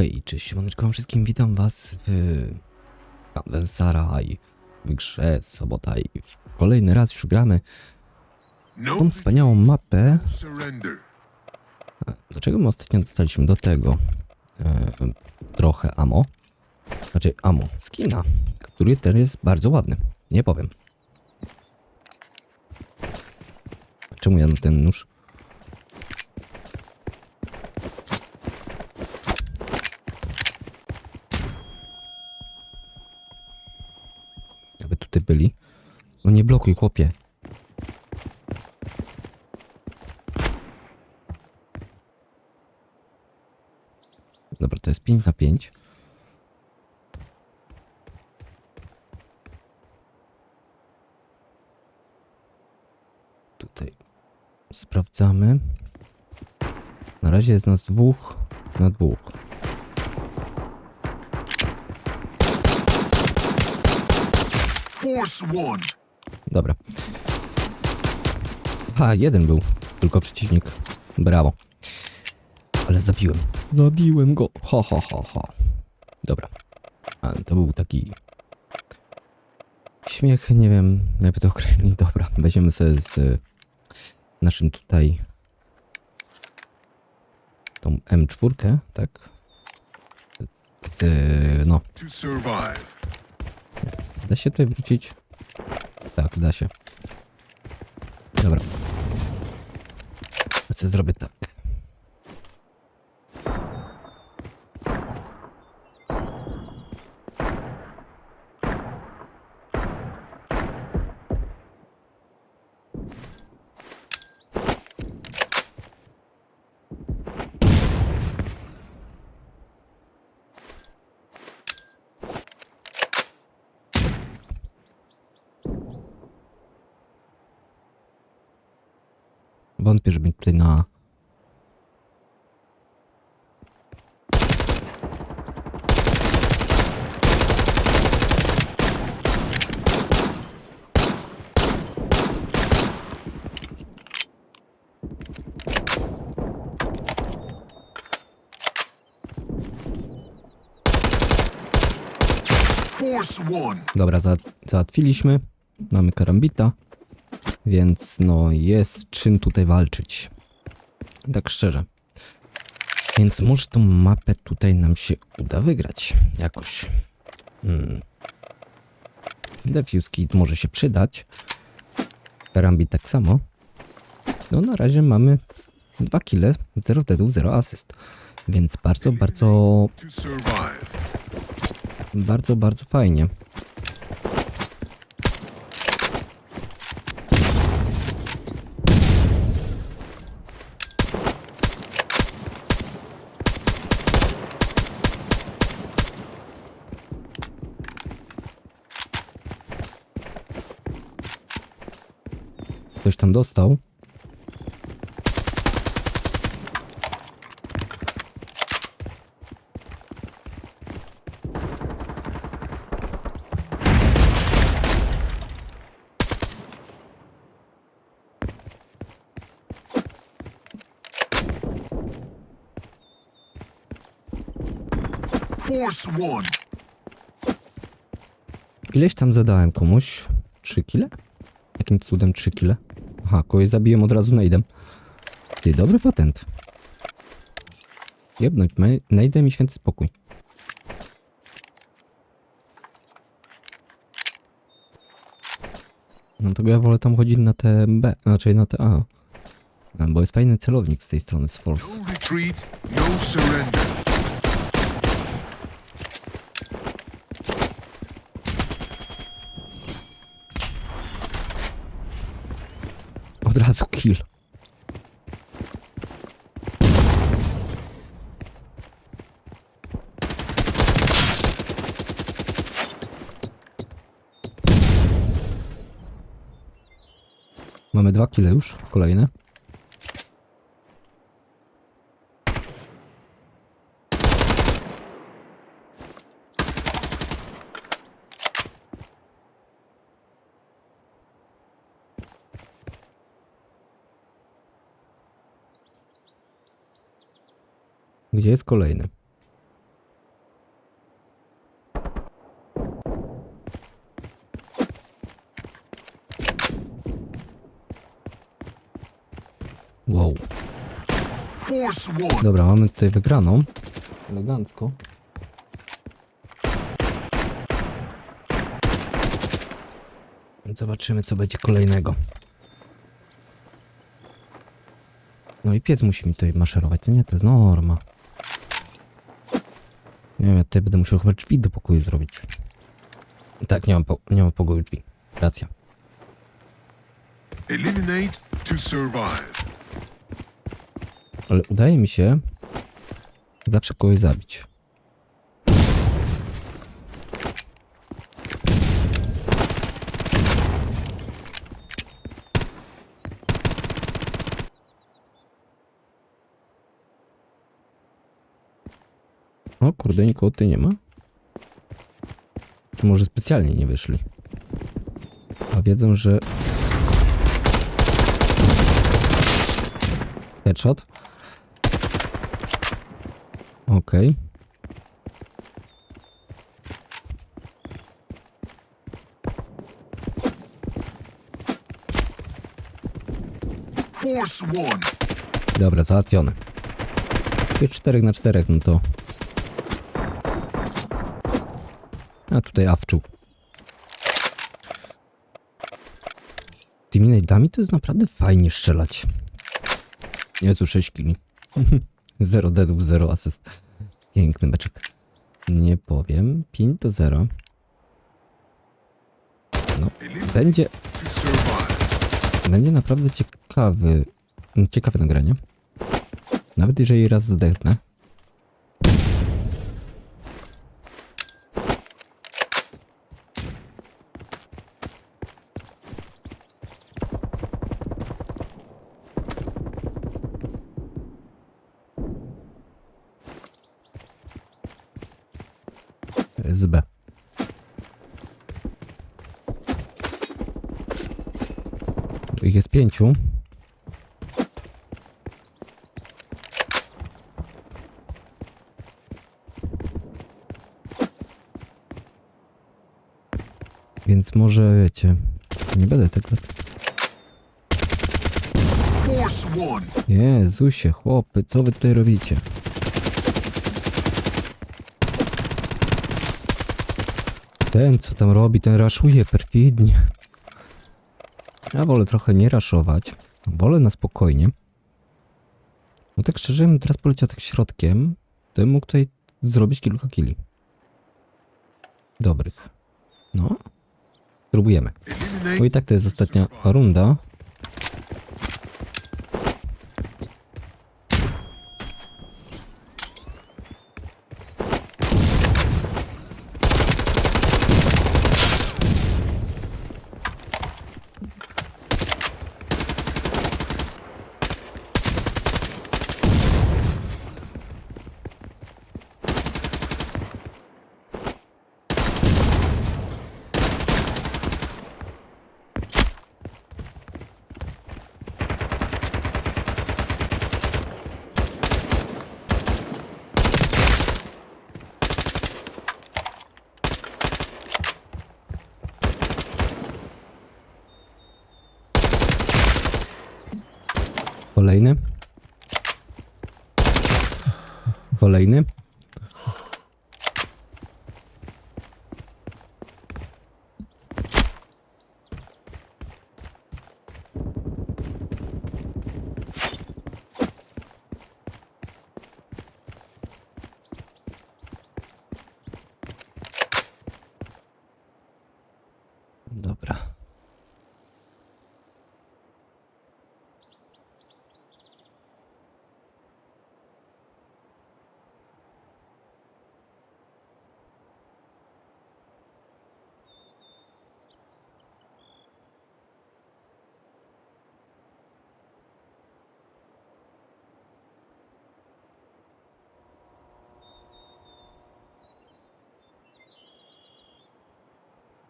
Hej, cześć, siemaneczko wszystkim, witam was w Advensara i w grze Sobota i w kolejny raz już gramy tą wspaniałą mapę. surrender. Dlaczego my ostatnio dostaliśmy do tego e, trochę amo? Znaczy amo, skina, który też jest bardzo ładny, nie powiem. Czemu ja ten nóż? Aby tutaj byli. No nie blokuj, chłopie. Dobra, to jest 5 na 5. Tutaj sprawdzamy. Na razie jest nas dwóch na dwóch. Force one. Dobra. A, jeden był. Tylko przeciwnik. Brawo. Ale zabiłem. Zabiłem go. Ho, ho, ho, ho. Dobra. A, to był taki... Śmiech, nie wiem, jakby to określić. Dobra, weźmiemy sobie z naszym tutaj tą M4, tak? Z, no. Da się tutaj wrócić? Tak, da się. Dobra. Sobie zrobię tak. Wątpię, żeby tutaj na... Dobra, za, załatwiliśmy. Mamy karambita. Więc no jest czym tutaj walczyć. Tak szczerze. Więc może tą mapę tutaj nam się uda wygrać. Jakoś. Hmm. Defuse kit może się przydać. Karambit tak samo. No na razie mamy 2 kile, 0 deadów, 0 asyst. Więc bardzo, bardzo, bardzo, bardzo fajnie. Tam dostał. Ileś tam zadałem komuś? 3 kile? Jakim cudem 3 kile? Aha, kogoś zabiłem od razu najdem. Ty, dobry patent. Jebnąć, najdę mi święty spokój. No to ja wolę tam chodzić na te B, znaczy na te A. A, Bo jest fajny celownik z tej strony, z Force. No retreat. No surrender. Od razu kill. Mamy dwa kile już, kolejne. Gdzie jest kolejny? Wow. Dobra, mamy tutaj wygraną. Elegancko. Zobaczymy, co będzie kolejnego. No i pies musi mi tutaj maszerować, to nie? To jest norma. Nie wiem, ja tutaj będę musiał chyba drzwi do pokoju zrobić. Tak, nie mam, po, nie mam pokoju drzwi. Racja. Eliminate to survive. Ale udaje mi się zawsze kogoś zabić. O kurde, nikogo tutaj nie ma? Czy może specjalnie nie wyszli? A wiedzą, że... Headshot? Okej. One. Dobra, załatwione. Jest 4 na 4, no to... A tutaj awczuł. Tymi najdami to jest naprawdę fajnie strzelać. Jezu, 6 kili. 0 deadów, 0 asyst. Piękny beczek. Nie powiem. Pin to 0. No, będzie będzie naprawdę ciekawy, ciekawe nagranie. Nawet jeżeli raz zdechnę. Z B. Ich jest pięciu. Więc może wiecie, nie będę tego. Jezusie, chłopy, co wy tutaj robicie? Ten, co tam robi, ten raszuje perfidnie. Ja wolę trochę nie raszować. Wolę na spokojnie. No tak szczerze, bym teraz poleciał tak środkiem, to mógł tutaj zrobić kilka kili. Dobrych. No. Spróbujemy. Bo i tak to jest ostatnia runda. Kolejny. Kolejny. Dobra.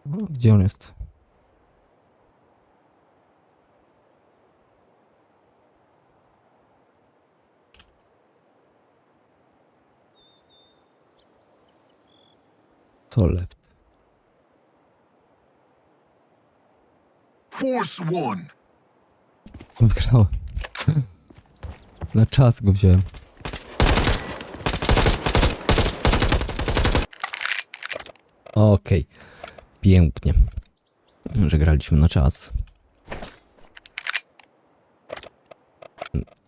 O, gdzie on jest? To left. Force one. Wygrałem. Na czas go wziąłem. Okej. Pięknie. Że graliśmy na czas.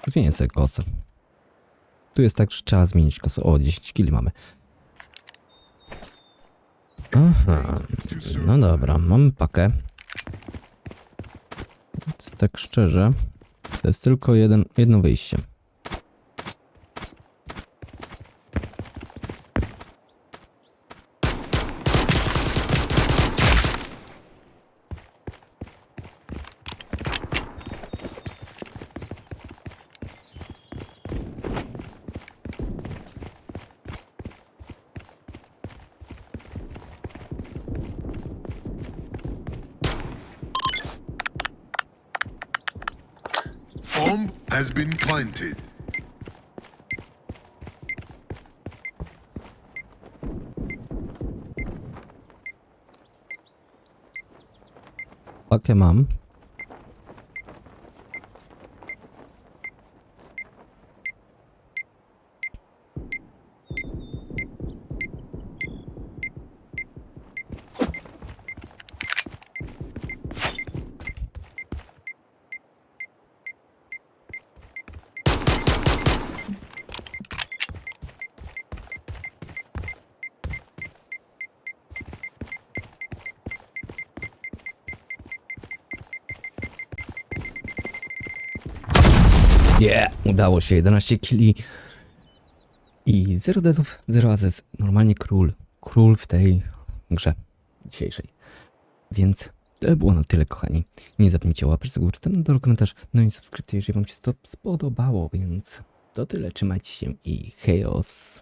Zmienię sobie kosę. Tu jest tak, że trzeba zmienić kosę. O, 10 kili mamy. Aha. No dobra, mamy pakę. Tak szczerze, to jest tylko jeden, jedno wyjście. Bomb has been planted. Okay, mam. Nie, udało się. 11 kili. I 0 deadów, 0 azes. Normalnie król. Król w tej grze dzisiejszej. Więc to było na tyle, kochani. Nie zapomnijcie łapać z góry, ten do komentarz, no i subskrypcji, jeżeli wam się to spodobało, więc to tyle. Trzymajcie się i chaos.